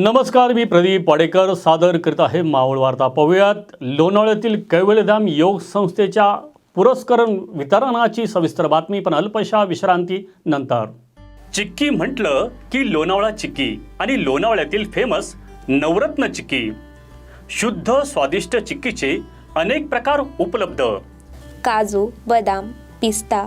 नमस्कार मी प्रदीप पाडेकर सादर करीत आहे मावळ वार्ता. पाहूयात लोणावळ्यातील कैवल्यधाम योग संस्थेच्या पुरस्करण वितरणाची सविस्तर बातमी पण अल्पशा विश्रांती नंतर. चिक्की म्हटलं की लोणावळा चिक्की आणि लोणावळ्यातील फेमस नवरत्न चिक्की. शुद्ध स्वादिष्ट चिक्कीचे अनेक प्रकार उपलब्ध. काजू बदाम पिस्ता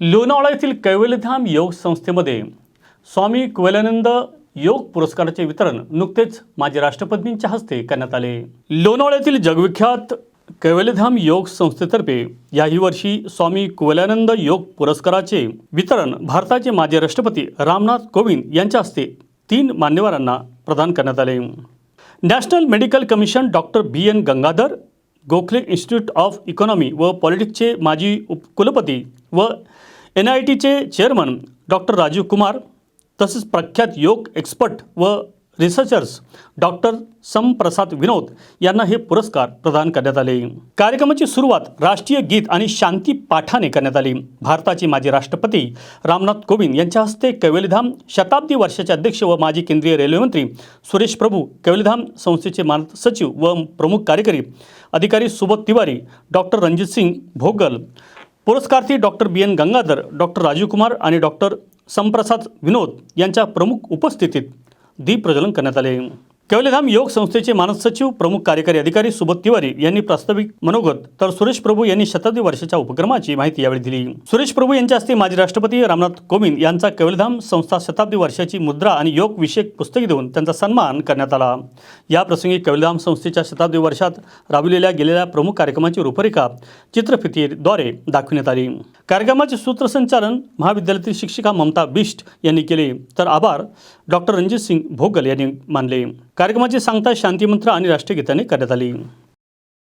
लोणावळा येथील कैवल्यधाम योग संस्थेमध्ये स्वामी कुवलानंद योग पुरस्काराचे वितरण नुकतेच माजी राष्ट्रपतींच्या हस्ते करण्यात आले. लोणावळ्यातील जगविख्यात कैवल्यधाम योग संस्थेतर्फे याही वर्षी स्वामी कुवलानंद योग पुरस्काराचे वितरण भारताचे माजी राष्ट्रपती रामनाथ कोविंद यांच्या हस्ते तीन मान्यवरांना प्रदान करण्यात आले. National medical commission doctor B N Gangadhar Gokhale institute of economy व पॉलिटिक्सचे माजी उप कुलपती व एन आय टीचे चेअरमन डॉक्टर राजीव कुमार तसेच प्रख्यात योग एक्सपर्ट व रिसर्चर्स डॉक्टर समप्रसाद विनोद यांना हे पुरस्कार प्रदान करण्यात आले. कार्यक्रमाची सुरुवात राष्ट्रीय गीत आणि शांती पाठाने करण्यात आली. भारताचे माजी राष्ट्रपती रामनाथ कोविंद यांच्या हस्ते कैवल्यधाम शताब्दी वर्षाचे अध्यक्ष व माजी केंद्रीय रेल्वेमंत्री सुरेश प्रभू कैवल्यधाम संस्थेचे मानद सचिव व प्रमुख कार्यकारी अधिकारी Subodh Tiwari doctor Ranjit Singh Bhogal पुरस्कार्थी doctor B N Gangadhar doctor Rajiv Kumar आणि डॉक्टर समप्रसाद विनोद यांच्या प्रमुख उपस्थितीत दीप प्रज्वलन करण्यात आले. कैवल्यधाम योग संस्थेचे मानद सचिव प्रमुख कार्यकारी अधिकारी सुबोध तिवारी यांनी प्रास्ताविक मनोगत तर सुरेश प्रभू यांनी शताब्दी वर्षाच्या उपक्रमाची माहिती यावेळी दिली. सुरेश प्रभू यांच्या हस्ते माजी राष्ट्रपती रामनाथ कोविंद यांचा कैवल्यधाम संस्था शताब्दी वर्षाची मुद्रा आणि योग विषयक पुस्तके देऊन त्यांचा सन्मान करण्यात आला. या प्रसंगी संस्थेच्या शताब्दी वर्षात राबविलेल्या गेलेल्या प्रमुख कार्यक्रमाची रूपरेखा चित्रफितीद्वारे दाखविण्यात आली. कार्यक्रमाचे सूत्रसंचालन महाविद्यालयातील शिक्षिका ममता बिष्ट यांनी केले. तर आभार. डॉक्टर रणजित सिंग भोगल यांनी मानले. कार्यक्रमाचे सांगता शांतीमंत्र आणि राष्ट्रीय गीताने करण्यात आली.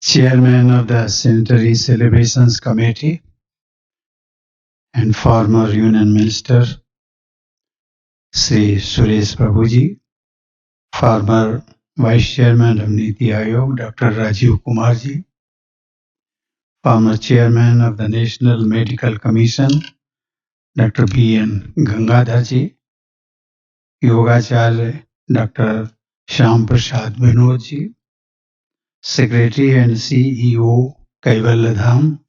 Chairman of the centenary celebration committee and former union minister Shri Suresh Prabhuji former vice chairman of NITI Aayog doctor Rajiv Kumarji former Chairman of the National Medical Commission Dr. B. N. Gangadharji, Yogacharya Dr. Shyam Prasad Vinodji, Secretary and CEO Kaivalya Dham,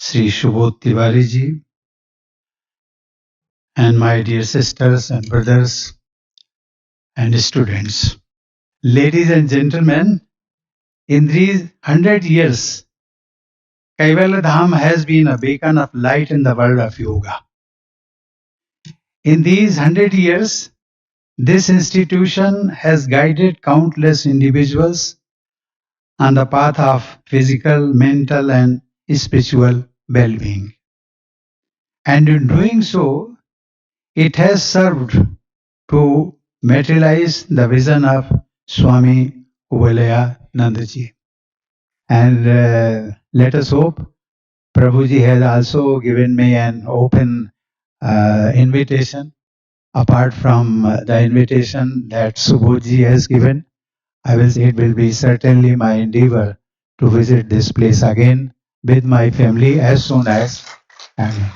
Sri Shubodh Tiwari ji, and my dear sisters and brothers and students. Ladies and gentlemen, in these hundred years, Kaivalya Dham has been a beacon of light in the world of yoga. In these hundred years, this institution has guided countless individuals on the path of physical, mental, and spiritual well being. And in doing so, it has served to materialize the vision of Swami Kuvalaya Nandaji. And uh, let us hope Prabhuji has also given me an open uh, invitation apart from uh, the invitation that Subodhji has given. I will say it will be certainly my endeavor to visit this place again with my family as soon as I am.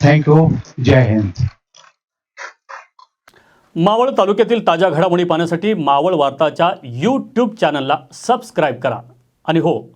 Thank you. Jai Hind. Maval तालुक्यातील ताज्या घडामोडी पाहण्यासाठी मावळ वार्ताच्या YouTube चॅनलला subscribe करा आणि हो